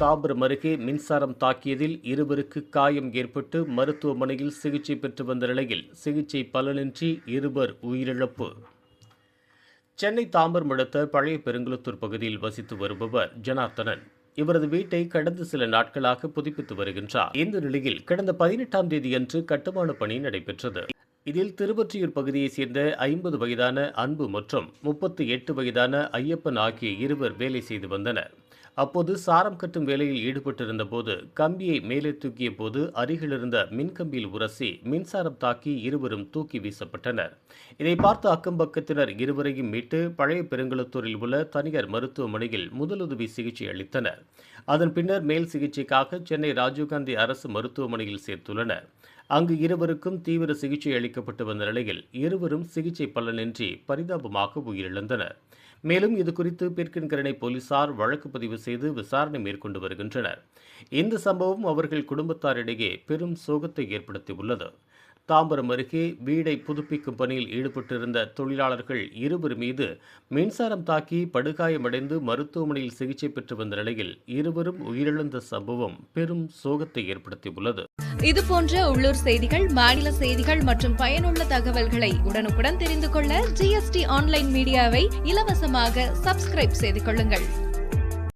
தாம்பரம் அருகே மின்சாரம் தாக்கியதில் இருவருக்கு காயம் ஏற்பட்டு மருத்துவமனையில் சிகிச்சை பெற்று வந்த நிலையில் சிகிச்சை பலனின்றி இருவர் உயிரிழப்பு. சென்னை தாம்பரம் அடுத்த பழைய பெருங்குளத்தூர் பகுதியில் வசித்து வருபவர் ஜனார்த்தனன். இவரது வீட்டை கடந்த சில நாட்களாக புதுப்பித்து வருகின்றார். இந்த நிலையில் கடந்த பதினெட்டாம் தேதியன்று கட்டுமான பணி நடைபெற்றது. இதில் திருவொற்றியூர் பகுதியைச் சேர்ந்த ஐம்பது வயதான அன்பு மற்றும் முப்பத்தி எட்டு வயதான ஐயப்பன் ஆகிய இருவர் வேலை செய்து வந்தனர். அப்போது சாரம் கட்டும் வேலையில் ஈடுபட்டிருந்த போது கம்பியை மேலே தூக்கிய போது அருகிலிருந்த மின்கம்பியில் உரசி மின்சாரம் தாக்கி இருவரும் தூக்கி வீசப்பட்டனர். இதை பார்த்து அக்கம்பக்கத்தினர் இருவரையும் மீட்டு பழைய பெருங்குளத்தூரில் உள்ள தனியார் மருத்துவமனையில் முதலுதவி சிகிச்சை அளித்தனர். அதன் பின்னர் மேல் சிகிச்சைக்காக சென்னை ராஜீவ்காந்தி அரசு மருத்துவமனையில் சேர்த்துள்ளனர். அங்கு இருவருக்கும் தீவிர சிகிச்சை அளிக்கப்பட்டு வந்த நிலையில் இருவரும் சிகிச்சை பலனின்றி பரிதாபமாக உயிரிழந்தனர். மேலும் இதுகுறித்து குறித்து போலீசார் வழக்கு பதிவு செய்து விசாரணை மேற்கொண்டு வருகின்றனர். இந்த சம்பவம் அவர்கள் குடும்பத்தாரிடையே பெரும் சோகத்தை ஏற்படுத்தியுள்ளது. தாம்பரம் அருகே வீடை புதுப்பிக்கும் பணியில் ஈடுபட்டிருந்த தொழிலாளர்கள் இருவர் மீது மின்சாரம் தாக்கி படுகாயமடைந்து மருத்துவமனையில் சிகிச்சை பெற்று வந்த நிலையில் இருவரும் உயிரிழந்த சம்பவம் பெரும் சோகத்தை ஏற்படுத்தியுள்ளது. இது போன்ற உள்ளூர் செய்திகள் மாநில செய்திகள் மற்றும் பயனுள்ள தகவல்களை உடனுக்குடன் தெரிந்து கொள்ள ஜிஎஸ்டி ஆன்லைன் மீடியாவை இலவசமாக சப்ஸ்கிரைப் செய்து கொள்ளுங்கள்.